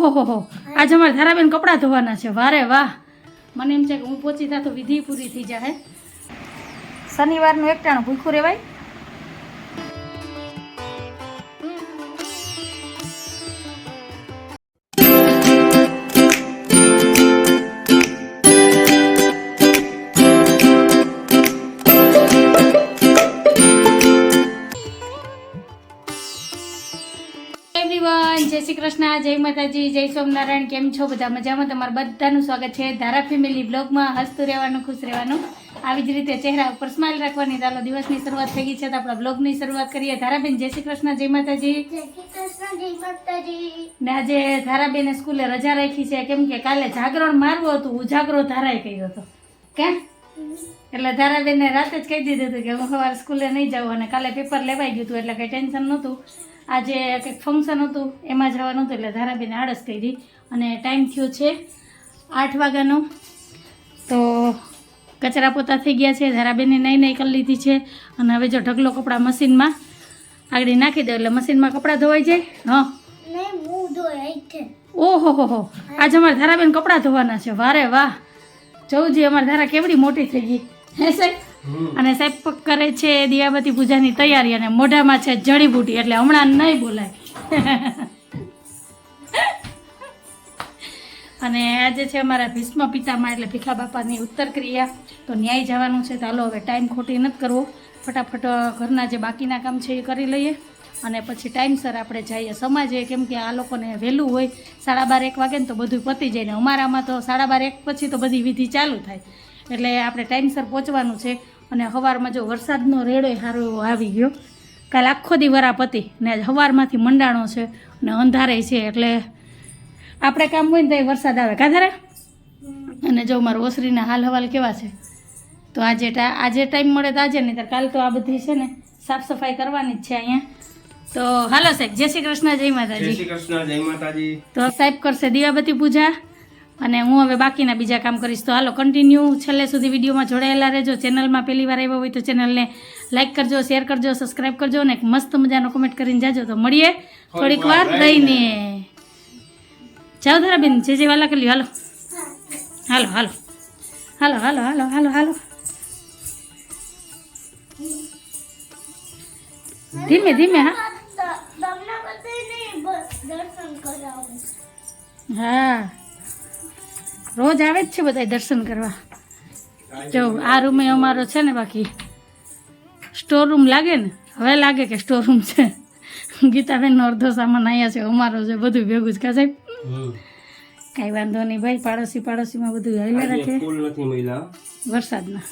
ઓહો હો હો આજે અમારે ધારાબેન કપડાં ધોવાના છે. વારે વાહ. મને એમ છે કે હું પહોંચી તા તો વિધિ પૂરી થઈ જાય શનિવારનું એકટાણું ભૂખું રહેવાય. કૃષ્ણ જય માતાજી જય સોમનારાયણ કેમ છો? બધા મજામાં? તમારું બધાનું સ્વાગત છે ધારા ફેમિલી બ્લોગમાં. હસતું રહેવાનું ખુશ રહેવાનું. આવી જ રીતે ચહેરા ઉપર સ્માઇલ રાખવાની. ચાલો દિવસની શરૂઆત થઈ ગઈ છે. તો આપણા બ્લોગની શરૂઆત કરીએ. ધારાબેન જય શ્રી કૃષ્ણ જય માતાજી. ને આજે ધારાબેને સ્કૂલે રજા રાખી છે. કેમ કે કાલે જાગરણ મારવું હતું. ઉજાગરો ધારાએ કર્યો હતો. કે એટલે ધારાબેને રાતે જ કહી દીધું હતું કે હું સવારે સ્કૂલે નહીં જાઉં અને કાલે પેપર લેવાઈ ગયું હતું એટલે કંઈ ટેન્શન નહોતું. આજે કંઈક ફંક્શન હતું એમાં જવાનું હતું એટલે ધારાબેન આળસ કરી અને ટાઈમ થયો છે આઠ વાગ્યાનો. તો કચરા પોતા થઈ ગયા છે ધારાબેને નહીં નહીં કરી લીધી છે અને હવે જો ઢગલો કપડાં મશીનમાં આગળ નાખી દો એટલે મશીનમાં કપડાં ધોવાઈ જાય? હા. ઓહો હો હો. આજે અમારે ધારાબેન કપડાં ધોવાના છે. વારે વાહ. જવું અમારે ધારા કેવડી મોટી થઈ ગઈ. હે સાહેબ? અને સાહેબ કરે છે દિયાબતી પૂજાની તૈયારી અને મોઢામાં છે જડીબુટી એટલે હમણાં નહીં બોલાય. અને આજે છે અમારા ભીષ્મ પિતામાં, એટલે ભીખા બાપાની ઉત્તર ક્રિયા તો ન્યાય જવાનું છે, તો હાલો હવે ટાઈમ ખોટી નથી કરવો. ફટાફટ ઘરના જે બાકીના કામ છે એ કરી લઈએ. અને પછી ટાઈમસર આપણે જઈએ. સમાજે કેમ કે આ લોકોને વહેલું હોય, સાડા બાર, એક વાગે ને તો બધું પતી જાય ને અમારામાં તો સાડા બાર, એક પછી તો બધી વિધિ ચાલુ થાય. એટલે આપણે ટાઈમસર પહોંચવાનું છે અને સવારમાં જો વરસાદનો રેડો સારો એવો આવી ગયો. કાલ આખો દી વરાપતિ ને આજ સવારમાંથી મંડાણો છે ને અંધારે છે એટલે આપણે કામ હોય ને તો વરસાદ આવે. કાધારે અને જો મારું ઓસરીના હાલ હવાલ કેવા છે? તો આજે આજે ટાઈમ મળે તો આજે નહીં કાલ તો આ બધી છે ને સાફ સફાઈ કરવાની જ છે અહીંયા. તો હાલો સાહેબ જય શ્રી કૃષ્ણ જય જય માતાજી શ્રી કૃષ્ણ જય માતાજી. તો સાહેબ કરશે દિવાબતી પૂજા. અને હું હવે બાકીના બીજા કામ કરીશ. તો હાલો કન્ટિન્યુ છેલ્લે સુધી વિડીયોમાં જોડાયેલા રહેજો. ચેનલમાં પહેલી વાર આવ્યો હોય તો ચેનલને લાઇક કરજો શેર કરજો સબસ્ક્રાઈબ કરજો અને એક મસ્ત મજાનો કોમેન્ટ કરીને જાજો. તો મળીએ થોડીક વાર રહીને. જાઓ ધરાબેન જે જે વાલા કરી હાલો. હાલો હાલો. હાલો હાલો હાલો હાલો હાલો. ધીમે ધીમે હા. હા. રોજ આવે જ છે બધા દર્શન કરવા. જો આ રૂમે અમારો છે ને બાકી સ્ટોર રૂમ લાગે ને હવે લાગે કે સ્ટોર રૂમ છે. ગીતાબેનનો અડધો સામાન અહીંયા છે અમારો છે બધું ભેગું જ કા સાહેબ? કાંઈ વાંધો નહીં ભાઈ પાડોશી પાડોશીમાં બધું આજે રાખે. ફૂલ વરસાદના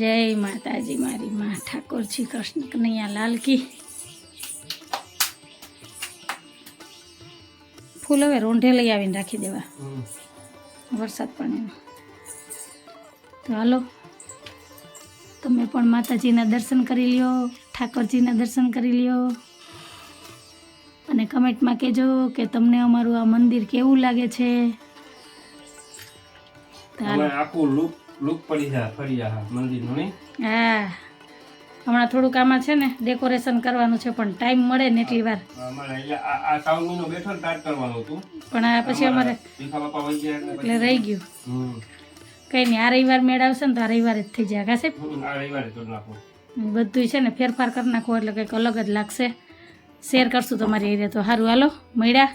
જય માતાજી મારી માં ઠાકોરજી કૃષ્ણ કનૈયા લાલ ફૂલ હવે રોંઢે લઈ આવીને રાખી દેવા. વરસાદ પણ તો હાલો. તમે પણ માતાજીના દર્શન કરી લ્યો ઠાકોરજીના દર્શન કરી લ્યો. અને કમેન્ટમાં કહેજો કે તમને અમારું આ મંદિર કેવું લાગે છે. તો હાલો. અમારે આખું લુક લુક પડી જાય ફરી જાય મંદિરનું નહીં? હા. હમણાં થોડુંક આમાં છે ને ડેકોરેશન કરવાનું છે પણ ટાઈમ મળે ને એટલી વાર. પણ આ પછી અમારે એટલે રહી ગયું. કઈ નહીં આ રવિવાર મેળ આવશે ને તો આ રવિવારે જ થઈ જાય તોડ નાખું. બધું છે ને ફેરફાર કરી નાખવું એટલે કંઈક અલગ જ લાગશે. શેર કરશું તમારી એરિયા તો. સારું હાલો મળ્યા.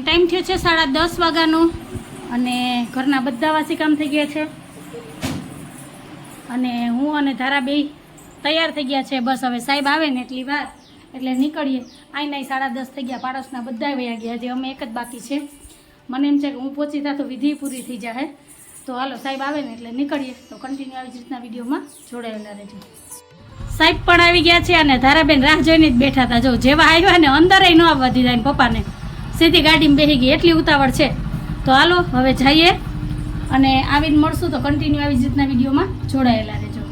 પછી ટાઈમ થયો છે સાડા દસ વાગ્યાનો અને ઘરના બધા વાસી કામ થઈ ગયા છે. અને હું અને ધારા બે તૈયાર થઈ ગયા છે. બસ હવે સાહેબ આવે ને એટલી વાર, એટલે નીકળીએ. આઈ નાઈ સાડા દસ થઈ ગયા, પાડોશના બધા વયા ગયા જે અમે એક જ બાકી છે. મને એમ છે કે હું પહોંચી ત્યાં તો વિધિ પૂરી થઈ જાય તો હાલો, સાહેબ આવે ને એટલે નીકળીએ. તો કન્ટિન્યુ આવી જ રીતના વિડીયોમાં જોડાયેલા રહેજો. સાહેબ પણ આવી ગયા છે અને ધારાબેન રાહ જોઈને જ બેઠા હતા. જો જેવા આવ્યા ને, અંદર ન આવવા દીધા એને પપ્પાને. સીધી ગાડીમાં બેસી ગઈ એટલી ઉતાવળ છે. તો હાલો હવે જઈએ અને આવીને મળશું તો કન્ટિન્યુ આવી જ રીતના વિડીયોમાં જોડાયેલા રહેજો.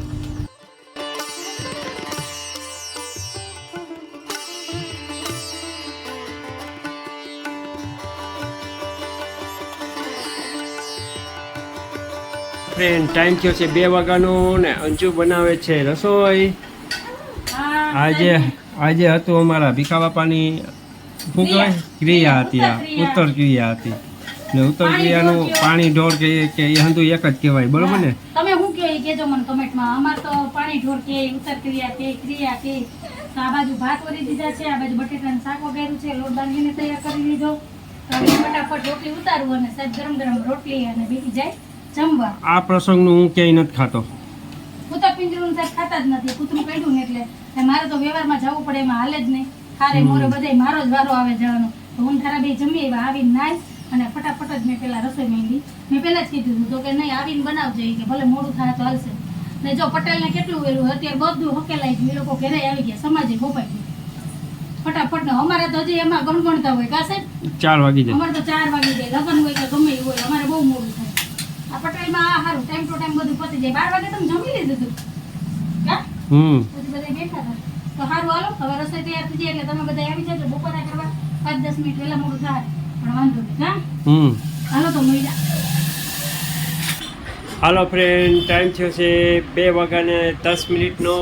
ફ્રેન્ડ ટાઈમ થયો છે બે વાગ્યાનો ને અંજુ બનાવે છે રસોઈ. આજે આજે હતું અમારા ભીખા બાપાની શું કહેવાય ક્રિયા હતી આ ઉત્તર ક્રિયા હતી. ને ઉત્તર ક્રિયાનું પાણી ઢોર કે કે એ હંતુ એક જ કહેવાય બરોબર ને? તમે શું કહે કેજો મને કમેન્ટમાં. અમાર તો પાણી ઢોર કે ઉત્તર ક્રિયા કે ક્રિયા કે. આ બાજુ ભાત વળી દીધા છે આ બાજુ બટેટાનું શાક વગાડ્યું છે. લોટ બાંધીને તૈયાર કરી તો હવે ફટાફટ રોટલી ઉતારવું અને સાહેબ ગરમ ગરમ રોટલી અને બીજી જાય જમવા. આ પ્રસંગનું હું ક્યાંય નથી ખાતો. કૂતર પિંજરું સાહેબ ખાતા જ નથી. કૂતરું કાઢ્યું ને એટલે. મારે તો વ્યવહારમાં જવું પડે એમાં હાલે જ નહીં. ખારે મોરે બધાય મારો જ વારો આવે જવાનો. તો હું તારા બે જમી આવ્યા આવીને નાઈ અને ફટાફટ જ મેં પેલા રસોઈ માંડી. મેં પહેલા જ કીધું હતું તો કે નહીં આવીને બનાવજો કે ભલે મોડું થાય તો હાલશે. ને જો પટેલને કેટલું વેલું અત્યારે બધું હકેલાઈ ગયું એ લોકો ઘરે આવી ગયા સમાજે ગોપાઈ ગયું. ફટાફટ ને અમારે તો હજી એમાં ગણગણતા હોય કા સાહેબ? ચાર વાગી જાય. અમારે તો ચાર વાગી જાય લગ્ન હોય કે ગમે એવું હોય અમારે બહુ મોડું થાય. આ પટેલમાં આ સારું ટાઈમ ટુ ટાઈમ બધું પતી જાય. બાર વાગે તમે જમી લીધું હતું કા? હમ. પછી બધા બેઠા હતા. તો સારું હાલો. હવે રસોઈ તૈયાર થઈ જાય એટલે તમે બધા આવી જાજો. બપોરા કરવા પાંચ દસ મિનિટ વહેલા મોડું થાય. પણ વાંધો નહીં હા? હમ. હાલો તો મળ્યા હાલો ફ્રેન્ડ ટાઈમ થયો છે બે વાગ્યાને દસ મિનિટનો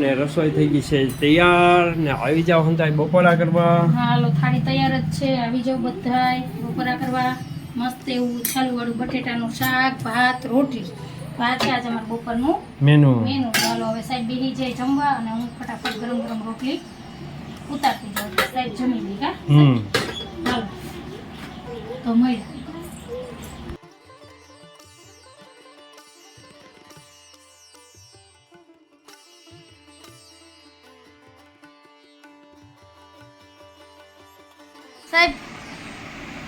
ને રસોઈ થઈ ગઈ છે તૈયાર ને આવી જાઓ હંતાય બપોરા કરવા. હાલો થાળી તૈયાર જ છે. આવી જાઓ બધાય. બપોરા કરવા. મસ્ત એવું છાલુવાળું બટેટાનું શાક ભાત રોટલી. ભાત છે આજે અમારા બપોરનું. મેનુ. મેનુ. ચાલો હવે સાહેબ બેહી જાય જમવા અને હું ફટાફટ ગરમ ગરમ રોટલી ઉતારતી જાઉં. સાહેબ જમી લઈ કા હમ. ચાલો તો મળ્યા સાહેબ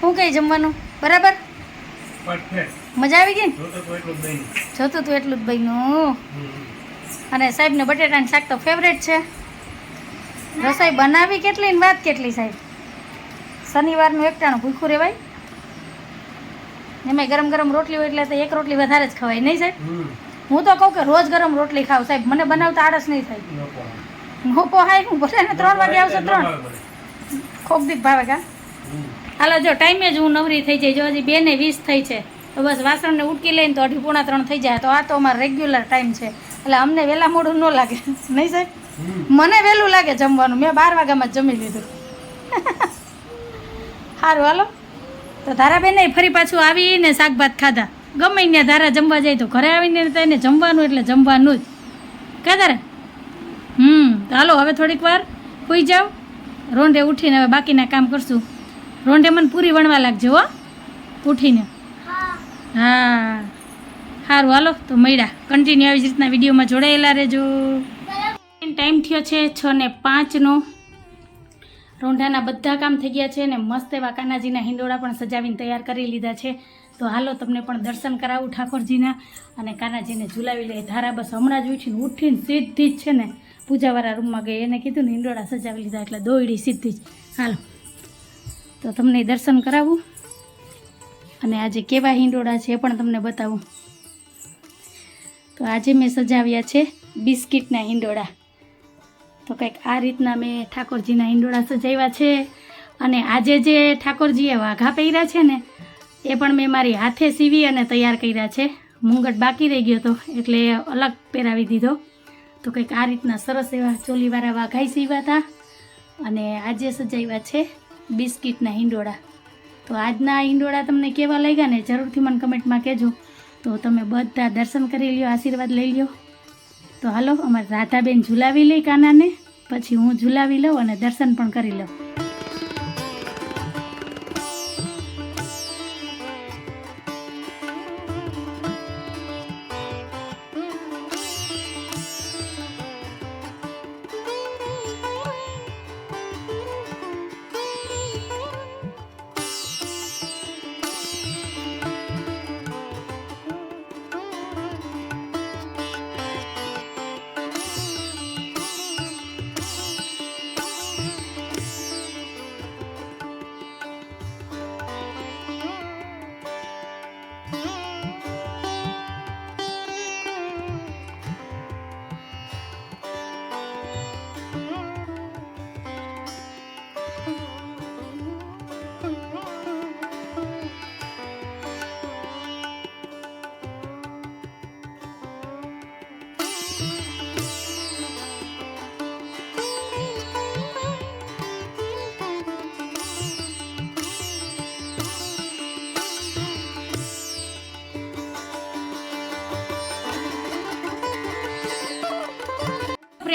હું કઈ જમવાનું? બરાબર? પરફેક્ટ મજા આવી ગઈ? જોતું તું એટલું જ ભાઈનું અને સાહેબને બટેટાનું શાક તો ફેવરેટ છે. રસોઈ બનાવી કેટલી ને વાત કેટલી સાહેબ? શનિવારનું એકટાણું ભૂખું રહેવાય એમાં ગરમ ગરમ રોટલી હોય એટલે તો એક રોટલી વધારે જ ખવાય નહીં સાહેબ? હું તો કહું કે રોજ ગરમ રોટલી ખાવ સાહેબ મને બનાવતા આળસ નહીં થાય. હું હાય હું ભલે ને ત્રણ વાગે આવશે ત્રણ. ખોક દીક ભાવે કા? હાલો જો ટાઈમે જ હું નવરી થઈ જાય જો હજી બે ને વીસ થઈ છે. તો બસ વાસણને ઉટકી લઈને તો અઢી પોણા ત્રણ થઈ જાય. તો આ તો અમારો રેગ્યુલર ટાઈમ છે. એટલે અમને વહેલા મોડું ન લાગે. નહીં સાહેબ? મને વહેલું લાગે જમવાનું. મેં બાર વાગ્યામાં જ જમી લીધું. સારું હાલો. તો ધારાબેન ફરી પાછું આવીને શાકભાત ખાધા. ગમે ત્યાં ધારા જમવા જાય તો ઘરે આવીને તો એને જમવાનું એટલે જમવાનું જ. ક્યાં તારે? હમ તો હાલો હવે થોડીક વાર સુઈ જાઓ. રોંઢે ઉઠીને હવે બાકીના કામ કરશું. રોંઢે મને પૂરી વણવા લાગજો હો. ઉઠીને. હા. સારું હાલો, તો મળ્યા. કન્ટિન્યુ આવી જ રીતના વિડીયોમાં જોડાયેલા રહેજો. ટાઈમ થયો છે છ ને પાંચનો. રોંઢાના બધા કામ થઈ ગયા છે ને મસ્ત એવા કાનાજીના હિંડોળા પણ સજાવીને તૈયાર કરી લીધા છે. તો હાલો, તમને પણ દર્શન કરાવું ઠાકોરજીના. અને કાનાજીને ઝુલાવી લઈએ. ધારા બસ હમણાં જ ઉઠીને ઉઠીને સીધી જ છે ને પૂજાવાળા રૂમમાં ગઈ. એને કીધું ને હિંડોળા સજાવી લીધા, એટલે દોયડી સીધી જ. હાલો, તો તમને દર્શન કરાવું. અને આજે કેવા હિંડોળા છે એ પણ તમને બતાવું. તો આજે મેં સજાવ્યા છે બિસ્કિટના હિંડોળા. તો કંઈક આ રીતના મેં ઠાકોરજીના હિંડોળા સજાવ્યા છે અને આજે જે ઠાકોરજીએ વાઘા પહેર્યા છે ને, એ પણ મેં મારી હાથે સીવી અને તૈયાર કર્યા છે. મુંગટ બાકી રહી ગયો હતો એટલે અલગ પહેરાવી દીધો. તો કંઈક આ રીતના સરસ એવા ચોલીવાળા વાઘાઈ સીવ્યા હતા અને આજે સજાવ્યા છે બિસ્કિટના હિંડોળા. તો આજના ઈંડોળા તમને કેવા લાગ્યા ને જરૂરથી મને કમેન્ટમાં કહેજો. તો તમે બધા દર્શન કરી લ્યો, આશીર્વાદ લઈ લ્યો. તો હાલો, અમારે રાધાબેન ઝુલાવી લઈ કાનાને, પછી હું ઝુલાવી લઉં અને દર્શન પણ કરી લઉં.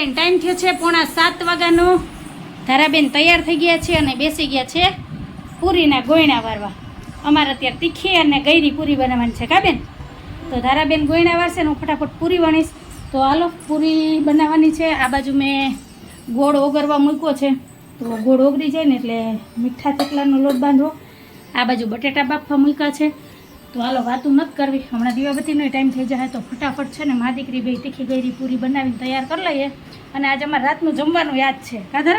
ફ્રેન્ડ ટાઈમ થયો છે પોણા સાત વાગ્યાનો. ધારાબેન તૈયાર થઈ ગયા છે અને બેસી ગયા છે પૂરીના ગોયણા વારવા. અમારે અત્યારે તીખી અને ગૈરી પૂરી બનાવવાની છે, કા બેન? તો ધારાબેન ગોયણા વારશે અને હું ફટાફટ પૂરી વણીશ. તો હાલો, પૂરી બનાવવાની છે. આ બાજુ મેં ગોળ ઓગળવા મૂક્યો છે. તો ગોળ ઓગળી જાય ને એટલે મીઠા ચકલાનો લોટ બાંધવો. આ બાજુ બટેટા બાફવા મૂક્યા છે. તો હાલો, વાતું નથી કરવી. હમણાં દીવાબત્તીનો ટાઈમ થઈ જાય, તો ફટાફટ છે ને મા દીકરી બે તીખી ગયરી પૂરી બનાવીને તૈયાર કરી લઈએ. અને આજે અમારે રાતનું જમવાનું યાદ છે. કાધર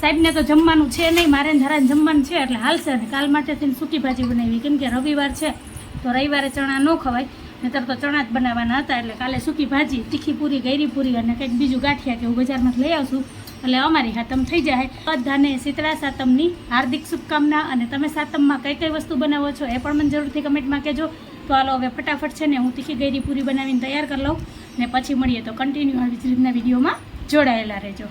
સાહેબને તો જમવાનું છે નહીં, મારે ધરાને જમવાનું છે, એટલે હાલશે. અને કાલ માટે થઈને સૂકી ભાજી બનાવી. કેમ કે રવિવાર છે, તો રવિવારે ચણા ન ખવાય. નહીતર તો ચણા જ બનાવવાના હતા, એટલે કાલે સૂકી ભાજી, તીખી પૂરી, ગયરી પૂરી અને કંઈક બીજું ગાંઠિયા કે હું બજારમાંથી લઈ આવશું. એટલે અમારી હાતમ થઈ જાય. બધાને શીતળા સાતમની હાર્દિક શુભકામના અને તમે સાતમમાં કઈ કઈ વસ્તુ બનાવો છો એ પણ મને જરૂરથી કમેન્ટમાં કહેજો. તો હાલો હવે ફટાફટ છે ને હું તીખી ગયરી પૂરી બનાવીને તૈયાર કરી લઉં. ને પછી મળીએ તો કન્ટિન્યુ આવી જ રીતના વિડીયોમાં જોડાયેલા રહેજો.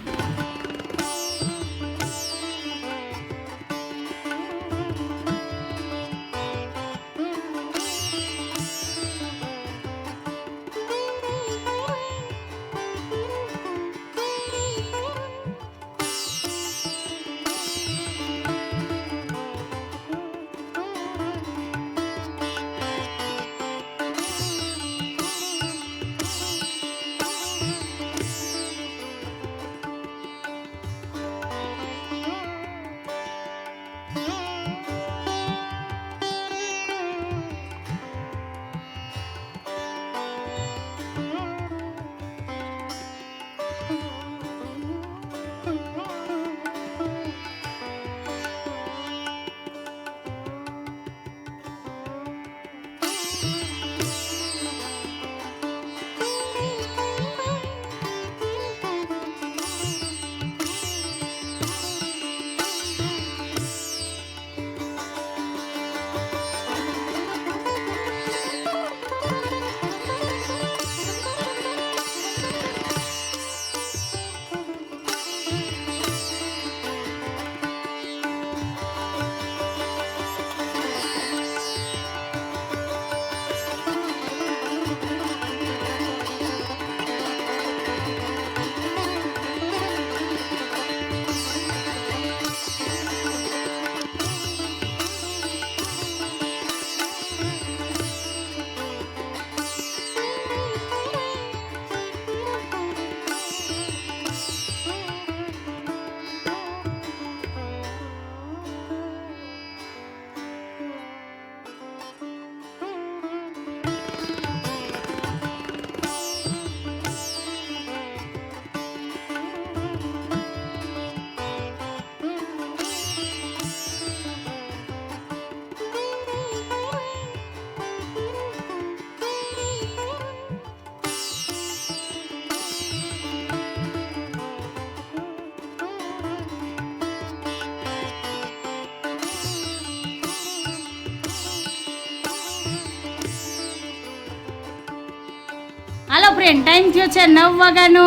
હાલો ફ્રેન્ડ ટાઈમ થયો છે નવ વાગ્યાનો.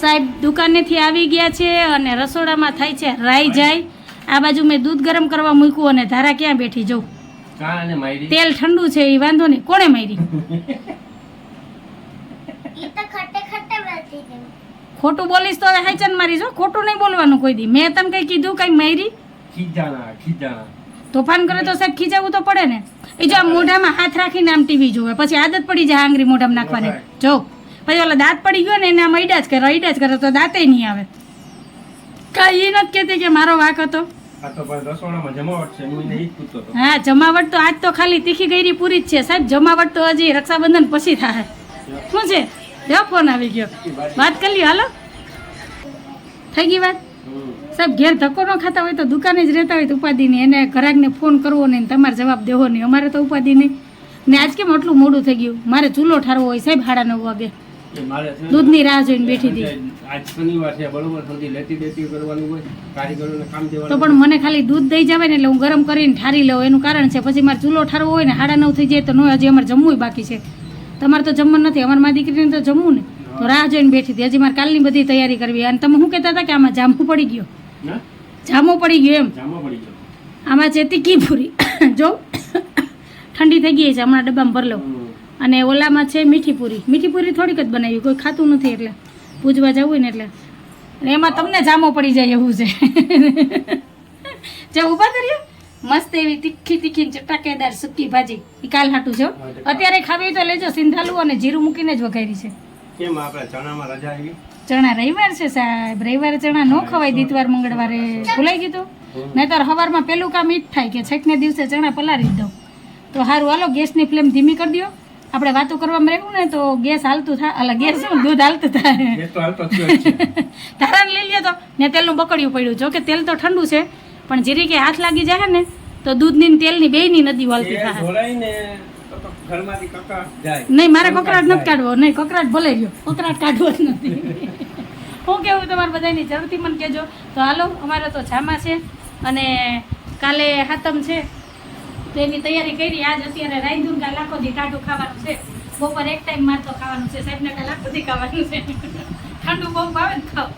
સાહેબ દુકાનેથી આવી ગયા છે અને રસોડામાં થાય છે રાઈ જાય. આ બાજુ મેં દૂધ ગરમ કરવા મૂક્યું અને ધારા ક્યાં બેઠી જવું તેલ ઠંડુ છે એ વાંધો નહીં. કોણે મારી? ખોટું બોલીશ તો હાઈચન મારી જો ખોટું નહીં બોલવાનું કોઈ દી. મેં તને કઈ કીધું કઈ મારી? ખીજાણા ખીજાણા. તોફાન કરે તો સાહેબ ખીજાવું તો પડે ને. એ જો મોઢામાં હાથ રાખીને આમ ટીવી જોવે પછી આદત પડી જાય આંગળી મોઢામાં નાખવાની. જો પછી ઓલા દાંત પડી ગયો ને એને આમ અડ્યા જ કરે અડ્યા જ કરે તો દાંતે નહીં આવે. કાંઈ એ નથી કહેતી કે મારો વાક હતો. હું જમાવટ તો આજ તો ખાલી તીખી ગઈરી પૂરી જ છે. સાહેબ જમાવટ તો હજી રક્ષાબંધન પછી થાય. શું છે? જો ફોન આવી ગયો. વાત કરી લ્યો હાલો. થઈ ગઈ વાત. સાહેબ ઘેર ધક્કો ન ખાતા હોય તો દુકાને જ રહેતા હોય તો ઉપાધિની એને ઘરાકને ફોન કરવો નહીં તમારે જવાબ દેવો નહીં. અમારે તો ઉપાધિ નહીં. ને આજ કેમ આટલું મોડું થઈ ગયું? મારે ચૂલો ઠારવો હોય સાહેબ સાડા નવ વાગે. દૂધની રાહ જોઈને બેઠી હતી. આજ શનિવાર છે બરોબર સુધી લેતી દેતી કરવાનું હોય કારીગરોને કામ તો પણ મને ખાલી દૂધ દઈ જવાય ને એટલે હું ગરમ કરીને ઠારી લઉં. એનું કારણ છે પછી મારે ચૂલો ઠારવો હોય ને સાડા નવ થઈ જાય તો નો હજી અમારે જમવું બાકી છે. તમારે તો જમવાનું નથી. અમારે મારી દીકરીને તો જમવું ને. તો રાહ જોઈને બેઠી હતી. હજી મારે કાલની બધી તૈયારી કરવી અને તમે શું કહેતા હતા કે આમાં જામું પડી ગયો? જામો પડી ગયો એમ. જામો પડી ગયો. આમાં છે તીખી પૂરી. જો ઠંડી થઈ ગઈ છે હમણાં ડબ્બામાં ભર લઉં. અને ઓલામાં છે મીઠી પૂરી. મીઠી પૂરી થોડીક જ બનાવી. કોઈ ખાતું નથી એટલે. પૂજવા જવું હોય ને એટલે. એમાં તમને જામો પડી જાય એવું છે. જે ઊભા કર્યો? મસ્ત એવી તીખી તીખી ચટાકેદાર સુકી ભાજી. એ કાલ હાટું છે અત્યારે ખાવી તો લેજો. સિંધાલુ અને જીરું મૂકીને જ વઘારી છે. કેમ આપણે ચણામાં રજા આવી? ચણા રવિવાર છે સાહેબ. રવિવારે ચણા ન ખવાય દીતવાર મંગળવારે. ભૂલાઈ ગયું નહીતર સવારમાં પેલું કામ ઈ જ થાય કે છેકને દિવસે ચણા પલારી દઉં. તો સારું હાલો ગેસની ફ્લેમ ધીમી કરી દો આપણે વાતો કરવામાં રહેવું ને તો ગેસ હાલતું થાય અલા ગેસ શું? દૂધ હાલતું થાય તો તારાને લઈ લ્યો તો. ને તેલનું બકડિયું પડ્યું. જો કે તેલ તો ઠંડુ છે પણ જીરી કે હાથ લાગી જાય ને તો દૂધની તેલની બેયની નદી વાલતી થાય નહીં મારે કકરાટ નથી કાઢવો. નહીં કકરાટ ભલે ગયો. કકરાટ કાઢવો જ નથી. હું કેવું તમારે બધાની જરૂરથી મને કહેજો. તો હાલો અમારે તો જામા છે અને કાલે હાતમ છે. તો એની તૈયારી કરી. આજ અત્યારે રાંધું કાલ લાખો દી ટાઢું ખાવાનું છે. બપોર એક ટાઈમ માર તો ખાવાનું છે. સાહેબને કાલ લાખો દી ખાવાનું છે. ઠંડુ બહુ ભાવે ને ખાવ.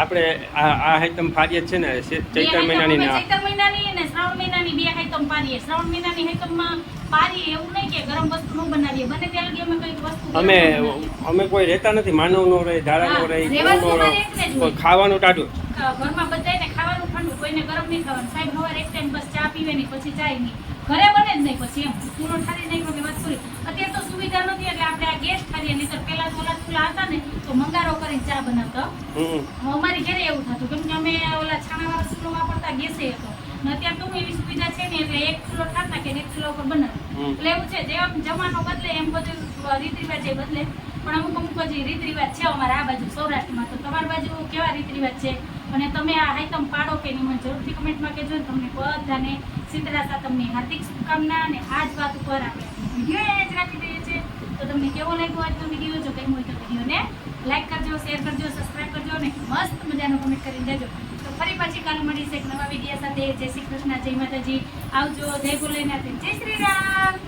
આપણે આ આ આઈટમ ફાડીએ છે ને ચૈત્ર મહિનાની ચૈત્ર મહિનાની અને શ્રાવણ મહિનાની બે આઈટમ ફાડીએ શ્રાવણ મહિનાની આઈટમમાં પાડીએ એવું નહીં કે ગરમ વસ્તુ ન બનાવીએ. બને ત્યાં લગી અમે કંઈક વસ્તુ અમે કોઈ રહેતા નથી માનવ નો રહે ધારા નો રહે ખાવાનું ટાઢું. ઘરમાં બધાયને ખાવાનું ઠંડુ કોઈને ગરમ નહીં ખાવાનું. સાહેબ સવારે એક ટાઈમ બસ ચા પીવે નહીં પછી ચાય નહીં. ઘરે બને જ નહીં પછી એમ. ચૂલો ઠારી નહીં કે વાત પૂરી અત્યારે તો સુવિધા નથી એટલે આપણે આ ગેસ ઠારીએ નહીં તો પેલા તો ઓલા ચૂલા હતા ને તો મંગારો કરીને ચા બનાવતા. અમારી ઘરે એવું થતું. કેમ કે અમે ઓલા છાણાવાળો ચૂલો વાપરતા ગેસે હતો. ને અત્યારે તો એવી સુવિધા છે ને એટલે એક ચૂલો ઠાર નાખે ને એક ચૂલો ઉપર બનાવે એટલે એવું છે જેમ જમાનો બદલે એમ બધું રીત રિવાજ એ બદલે. પણ અમુક અમુક હજી રીત રિવાજ છે અમારા આ બાજુ સૌરાષ્ટ્રમાં. તો તમારી બાજુ કેવા રીત રિવાજ છે? અને તમે આ આઈટમ પાડો કે એની મને જરૂરથી કમેન્ટમાં કહેજો ને તમને બધાને શીતળા સાતમની હાર્દિક શુભકામના અને આ જ વાત ઉપર આપણે વીડિયો અહીંયા જ રાખી દઈએ છીએ. તો તમને કેવો લાગ્યો આજનો વીડિયો જો કંઈ હોય તો વિડીયોને લાઈક કરજો શેર કરજો સબસ્ક્રાઈબ કરજો અને મસ્ત મજાનો કમેન્ટ કરીને દેજો ફરી પાછી કાલે મળીશ એક નવા વીડિયો સાથે. જય શ્રી કૃષ્ણ, જય માતાજી. આવજો, જય ભોલેનાથ. જય શ્રી રામ.